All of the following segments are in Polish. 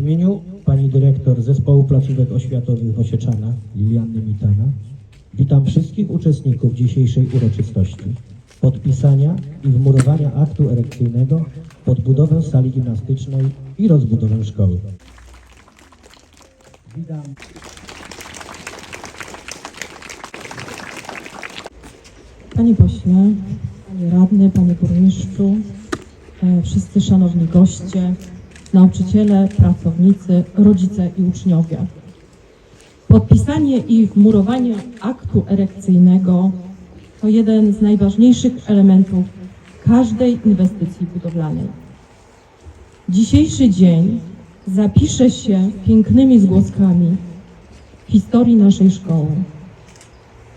imieniu pani dyrektor Zespołu Placówek Oświatowych w Osieczanach, Lilianny Mitana, witam wszystkich uczestników dzisiejszej uroczystości podpisania i wmurowania aktu erekcyjnego pod budowę sali gimnastycznej i rozbudowę szkoły. Witam Panie pośle, panie radny, panie burmistrzu, e, wszyscy szanowni goście, nauczyciele, pracownicy, rodzice i uczniowie. Podpisanie i wmurowanie aktu erekcyjnego to jeden z najważniejszych elementów każdej inwestycji budowlanej. Dzisiejszy dzień zapisze się pięknymi zgłoskami historii naszej szkoły.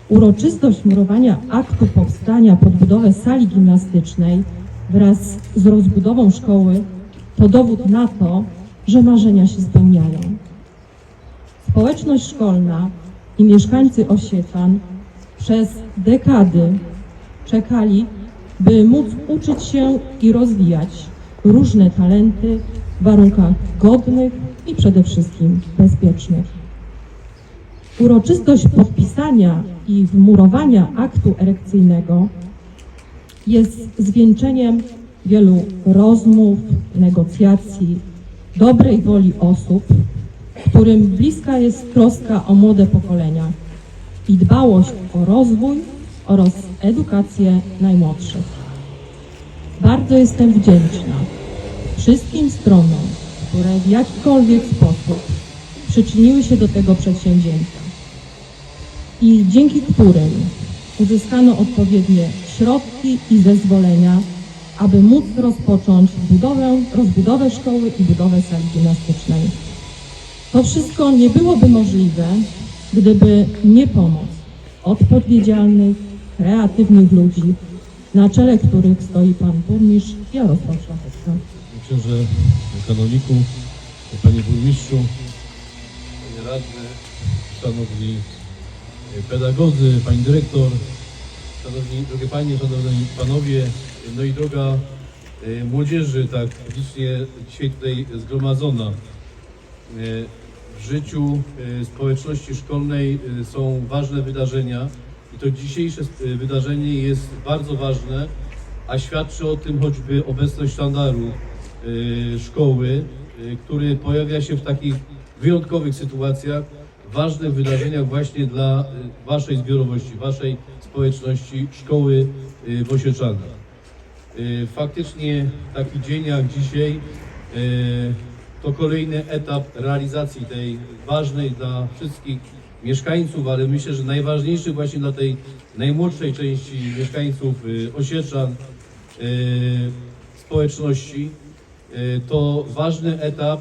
Uroczystość murowania aktu powstania pod budowę sali gimnastycznej wraz z rozbudową szkoły to dowód na to, że marzenia się spełniają. Społeczność szkolna i mieszkańcy Osieczan przez dekady czekali, by móc uczyć się i rozwijać różne talenty w warunkach godnych i przede wszystkim bezpiecznych. Uroczystość podpisania i wmurowania aktu erekcyjnego jest zwieńczeniem wielu rozmów, negocjacji, dobrej woli osób, którym bliska jest troska o młode pokolenia i dbałość o rozwój oraz edukację najmłodszych. Bardzo jestem wdzięczna wszystkim stronom, które w jakikolwiek sposób przyczyniły się do tego przedsięwzięcia i dzięki którym uzyskano odpowiednie środki i zezwolenia, aby móc rozpocząć budowę, rozbudowę szkoły i budowę sali gimnastycznej. To wszystko nie byłoby możliwe, gdyby nie pomoc odpowiedzialnych, kreatywnych ludzi, na czele których stoi pan burmistrz Jarosław Szlachecka. księże kanoniku, panie burmistrzu, panie radny, szanowni pedagodzy, pani dyrektor, szanowni drogie panie, szanowni panowie, no i droga e, młodzieży, tak licznie dzisiaj tutaj zgromadzona. E, W życiu e, społeczności szkolnej są ważne wydarzenia i to dzisiejsze wydarzenie jest bardzo ważne, a świadczy o tym choćby obecność sztandaru szkoły, który pojawia się w takich wyjątkowych sytuacjach, ważnych wydarzeniach właśnie dla Waszej zbiorowości, Waszej społeczności szkoły w Osieczanach. E, Faktycznie taki dzień jak dzisiaj e, to kolejny etap realizacji tej ważnej dla wszystkich mieszkańców, ale myślę, że najważniejszy właśnie dla tej najmłodszej części mieszkańców e, Osieczan, społeczności. To ważny etap.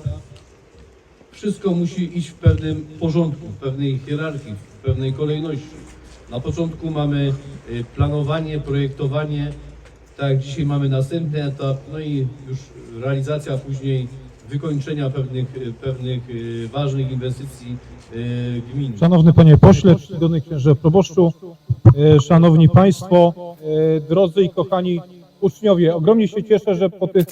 Wszystko musi iść w pewnym porządku, w pewnej hierarchii, w pewnej kolejności. Na początku mamy planowanie, projektowanie, tak dzisiaj mamy następny etap, no i już realizacja później wykończenia pewnych, pewnych e, ważnych inwestycji e, gminy. Szanowny Panie Pośle, czcigodny Księże Proboszczu, e, Szanowni Państwo, drodzy i kochani uczniowie, ogromnie się cieszę, że po tych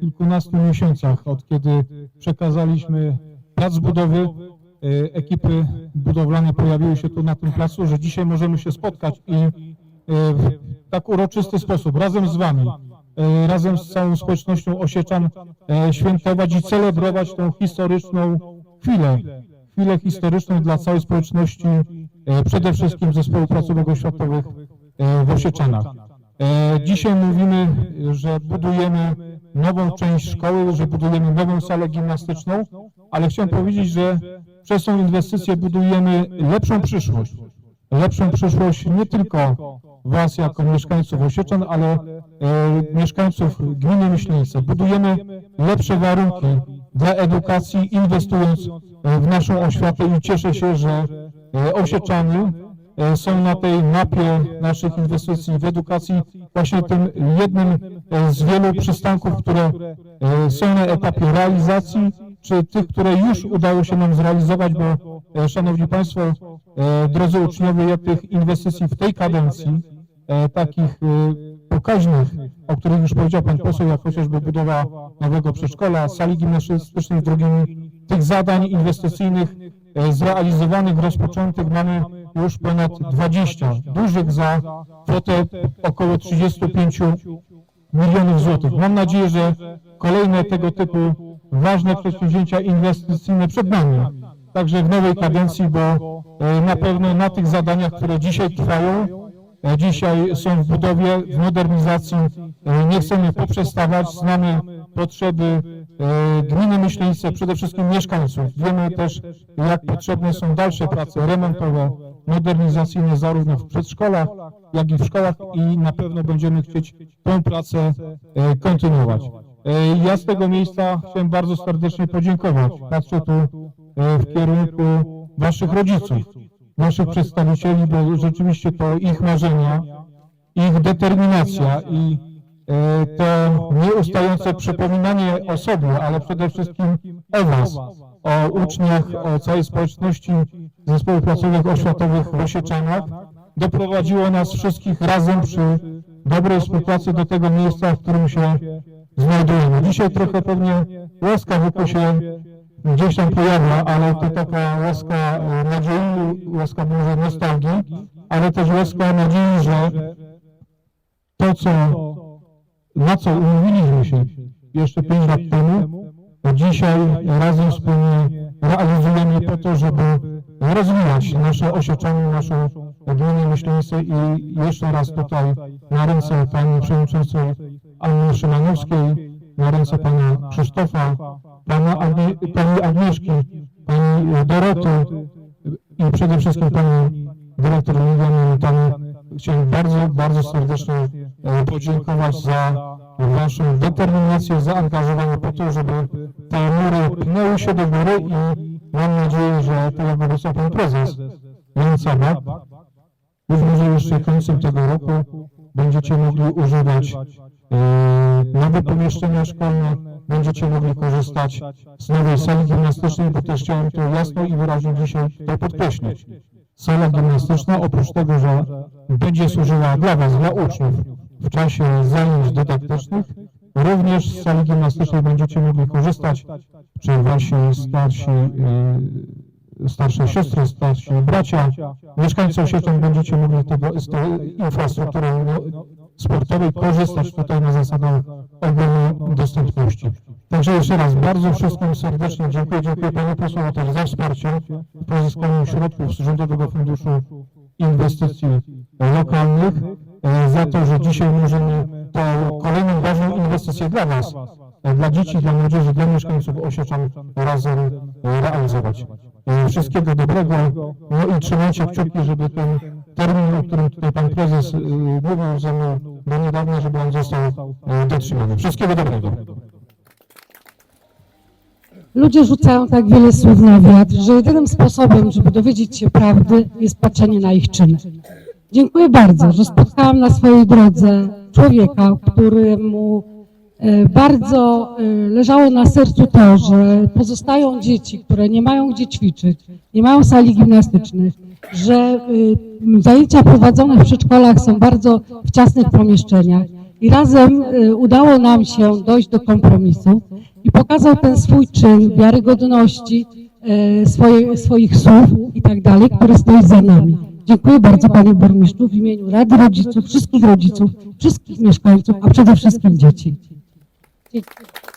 kilkunastu miesiącach, od kiedy przekazaliśmy plac budowy, ekipy budowlane pojawiły się tu na tym placu, że dzisiaj możemy się spotkać i w tak uroczysty sposób razem z Wami, e, razem z całą społecznością Osieczan e, świętować i celebrować tą historyczną chwilę, chwilę historyczną dla całej społeczności, przede wszystkim zespołu placówek oświatowych w Osieczanach. Dzisiaj mówimy, że budujemy nową część szkoły, że budujemy nową salę gimnastyczną, ale chciałem powiedzieć, że przez tą inwestycję budujemy lepszą przyszłość. Lepszą przyszłość nie tylko Was jako mieszkańców Osieczan, ale e, mieszkańców gminy Myśleńce. Budujemy lepsze warunki dla edukacji, inwestując e, w naszą oświatę i cieszę się, że e, Osieczany e, są na tej mapie naszych inwestycji w edukacji właśnie tym jednym z wielu przystanków, które są na etapie realizacji, czy tych, które już udało się nam zrealizować, bo e, Szanowni Państwo, e, drodzy uczniowie, ja tych inwestycji w tej kadencji, e, takich pokaźnych, o których już powiedział pan poseł, jak chociażby budowa nowego przedszkola, sali gimnastycznej z drugimi, tych zadań inwestycyjnych zrealizowanych, rozpoczętych mamy już ponad 20, dużych za kwotę około 35 milionów złotych. Mam nadzieję, że kolejne tego typu ważne przedsięwzięcia inwestycyjne przed nami. Także w nowej kadencji, bo e, na pewno na tych zadaniach, które dzisiaj trwają, e, dzisiaj są w budowie, w modernizacji, e, nie chcemy poprzestawać, znamy potrzeby gminy Myślenice, przede wszystkim mieszkańców. Wiemy też, jak potrzebne są dalsze prace remontowe, modernizacyjne zarówno w przedszkolach, jak i w szkołach i na pewno będziemy chcieć tę pracę kontynuować. E, Ja z tego miejsca chciałem bardzo serdecznie podziękować. Patrzę tu e, w kierunku Waszych rodziców, Waszych przedstawicieli, bo rzeczywiście to ich marzenia, ich determinacja i e, to nieustające przypominanie o sobie, ale przede wszystkim o Was, o uczniach, o całej społeczności zespołów placówek oświatowych w Osieczanach doprowadziło nas wszystkich razem przy dobrej współpracy do tego miejsca, w którym się znajdujemy. Dzisiaj trochę pewnie łaska wokół się gdzieś tam pojawia, ale to taka łaska e, nadziei, łaska może nostalgii, ale też łaska nadziei, że to, co, na co umówiliśmy się jeszcze pięć lat temu, dzisiaj razem wspólnie realizujemy po to, żeby rozwijać nasze osieczenie, naszą gminę Myślenicę i jeszcze raz tutaj na ręce pani przewodniczącej Anny Szymanowskiej, na ręce pana Krzysztofa, pana pani Agnieszki, pani Doroty i przede wszystkim pani dyrektor Liliany Mitany. Chciałem bardzo, bardzo serdecznie e, podziękować za Waszą determinację, zaangażowanie po to, żeby te mury pnęły się do góry i mam nadzieję, że tak jak obiecał Pan Prezes Jan Sabak, być może jeszcze końcem tego roku będziecie mogli używać nowe pomieszczenia szkolne, będziecie mogli korzystać z nowej sali gimnastycznej, bo też chciałem to jasno i wyraźnie dzisiaj to podkreślić. Sala gimnastyczna oprócz tego, że będzie służyła dla Was, dla uczniów w czasie zajęć dydaktycznych, również z sali gimnastycznej będziecie mogli korzystać, czy Wasi starsi, y, starsze siostry, starsi bracia, mieszkańcy Osieczan będziecie mogli tego, z tej infrastruktury no, sportowej korzystać tutaj na zasadach ogólnej dostępności. Także jeszcze raz bardzo wszystkim serdecznie dziękuję. Dziękuję Panu posłowi też za wsparcie w pozyskaniu środków z Rządowego Funduszu Inwestycji Lokalnych, e, za to, że dzisiaj możemy tą kolejną ważną inwestycję dla nas, e, dla dzieci, dla młodzieży, dla mieszkańców Osieczan razem realizować. E, Wszystkiego dobrego, no i trzymajcie kciuki, żeby ten termin, o którym tutaj Pan Prezes e, mówił ze mną do niedawna, żeby on został e, dotrzymany. Wszystkiego dobrego. Ludzie rzucają tak wiele słów na wiatr, że jedynym sposobem, żeby dowiedzieć się prawdy, jest patrzenie na ich czyny. Dziękuję bardzo, że spotkałam na swojej drodze człowieka, któremu e, bardzo e, leżało na sercu to, że pozostają dzieci, które nie mają gdzie ćwiczyć, nie mają sali gimnastycznych, że e, zajęcia prowadzone w przedszkolach są bardzo w ciasnych pomieszczeniach i razem e, udało nam się dojść do kompromisu i pokazał ten swój czyn wiarygodności e, swoje, swoich słów i tak dalej, który stoi za nami. Dziękuję bardzo Panie Burmistrzu w imieniu Rady Rodziców, wszystkich rodziców, wszystkich mieszkańców, a przede wszystkim dzieci. Dziękuję.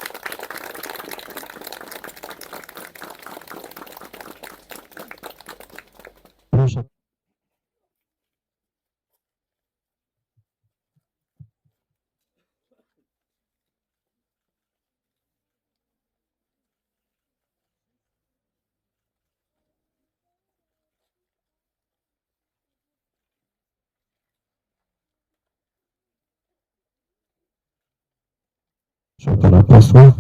tunapaswa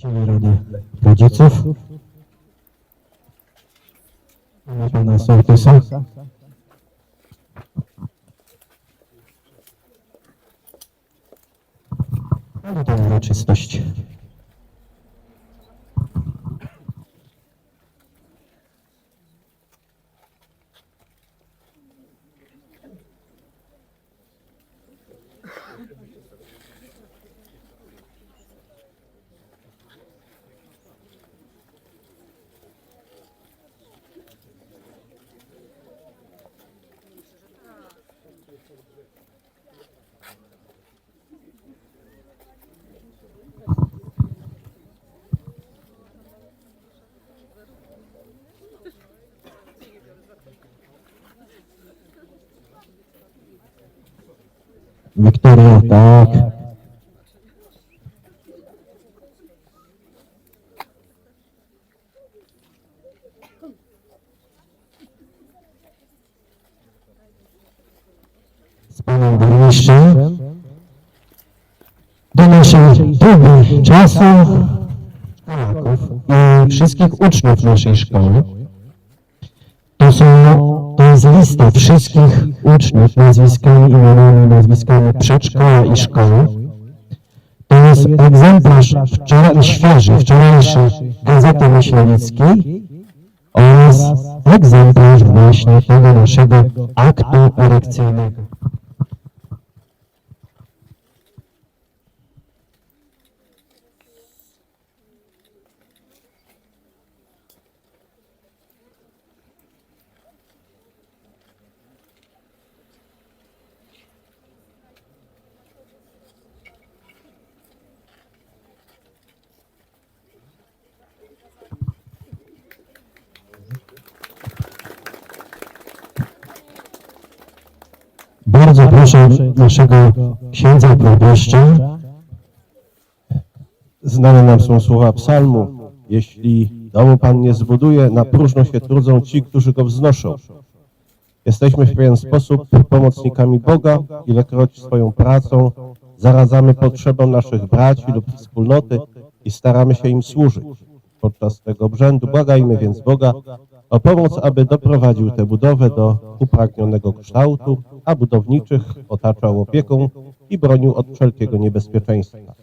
Przedstawiciele Rady Rodziców. Pana sołtysa. Ale to uroczystość. Wiktoria, tak. Z burmistrzem do próby czasu szkolaków i wszystkich uczniów naszej szkoły. To są, to jest lista wszystkich uczniów nazwiskami, imionami, nazwiskami przedszkola i szkoły. To jest egzemplarz wczoraj, świeży, wczorajszy Gazety Myślewickiej oraz egzemplarz właśnie tego naszego aktu erekcyjnego. Proszę naszego księdza proboszcza. Znane nam są słowa psalmu. Jeśli domu Pan nie zbuduje, na próżno się trudzą ci, którzy go wznoszą. Jesteśmy w pewien sposób pomocnikami Boga, ilekroć swoją pracą zaradzamy potrzebom naszych braci lub wspólnoty i staramy się im służyć. Podczas tego obrzędu błagajmy więc Boga o pomoc, aby doprowadził tę budowę do upragnionego kształtu, a budowniczych otaczał opieką i bronił od wszelkiego niebezpieczeństwa.